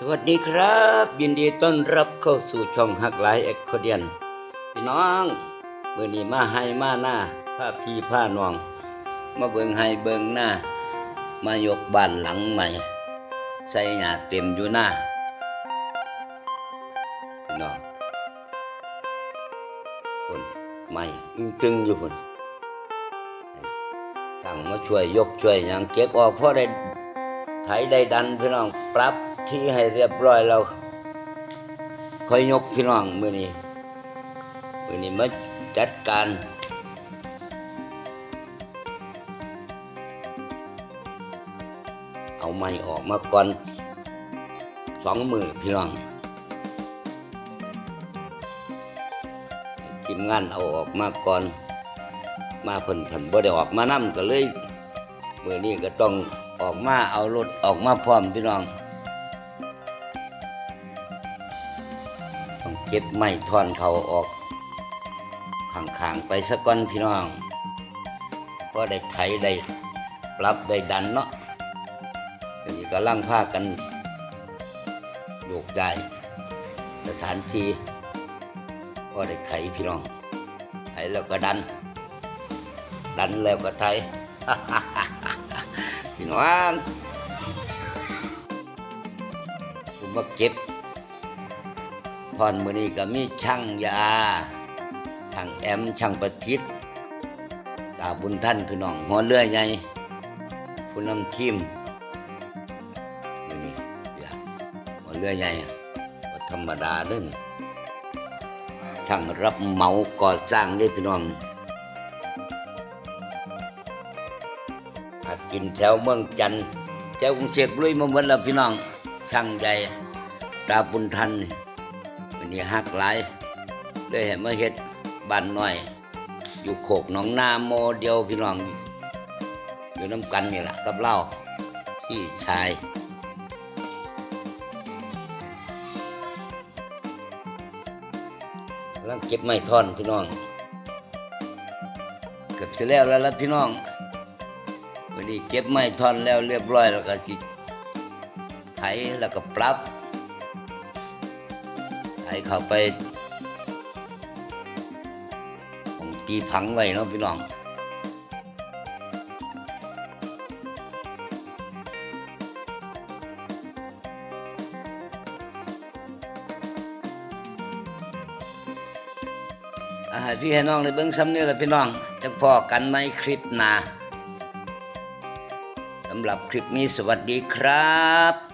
สวัสดีครับ ยินดีต้อนรับเข้าสู่ช่องหักหลายเอ็กโคเดียนพี่น้องมื่อนี้มาให้มาหน้าผ้าพีผ้านอง มาเบิงให้เบิงหน้า มายกบ้านหลังใหม่ ใส่หยาเต็มอยู่หน้าพี่น้องคนใหม่อึ้งตึงอยู่คนตั้งมาช่วยยกช่วยหยังเก็บออกเพราะได้ไถได้ดันพี่น้องปรับ ที่ให้เรียบร้อยแล้วค่อยยกพี่น้องมือนี้มือนี้มาจัดการเอาไม้ออกมาก่อนสองมือพี่น้องทีมงานเอาออกมาก่อน มาเพิ่นเพิ่นบ่ได้ออกมานํก็เลยมือนี้ก็ต้องออกมาเอารถออกมาพร้อมพี่น้อง ต้องเก็บไม้ท่อนเขาออกข้างๆไปสักก้อนพี่น้องเพราะได้ไถได้ปรับได้ดันเนาะทีนี้ก็ลังพากันโยกได้สถานที่ก็ได้ไถพี่น้องไถแล้วก็ดัน ดันแล้วก็ไถพี่น้องผมมาเก็บ พอนมือนี้ก็มีช่างยาช่างแอมช่างประทิศตาบุญท่านพี่น้องหัวเรือใหญ่ผู้นำทีมนี่เดี๋ยวหัวเรือใหญ่ธรรมดาเด้นช่างรับเหมาก่อสร้างเด้อพี่น้องหากินแถวเมืองจันทน์แถวกรุงเทพลุยมาเหมดแล้วพี่น้องช่างใหญ่ตาบุญทันนี่ นนี้หักหลายเลยให้มาเฮ็ดบ้านน้อย อยู่โคกหนองนาโมเดียวพี่น้อง อยู่น้ำกันนี่แหละกับเล่าพี่ชายกำลังเก็บไม้ท่อนพี่น้อง เกือบจะแล้วแล้วล่ะพี่น้องวันนี้เก็บไม้ท่อนแล้วเรียบร้อยแล้วก็ไถแล้วก็ปรับ ไถเขาไปของตีผังไว้เนาะพี่น้องอาให้พี่ให้น้องได้เบิ่งซ้ำนี่แหละพี่น้องจังพอกันในคลิปหน้าสำหรับคลิปนี้สวัสดีครับ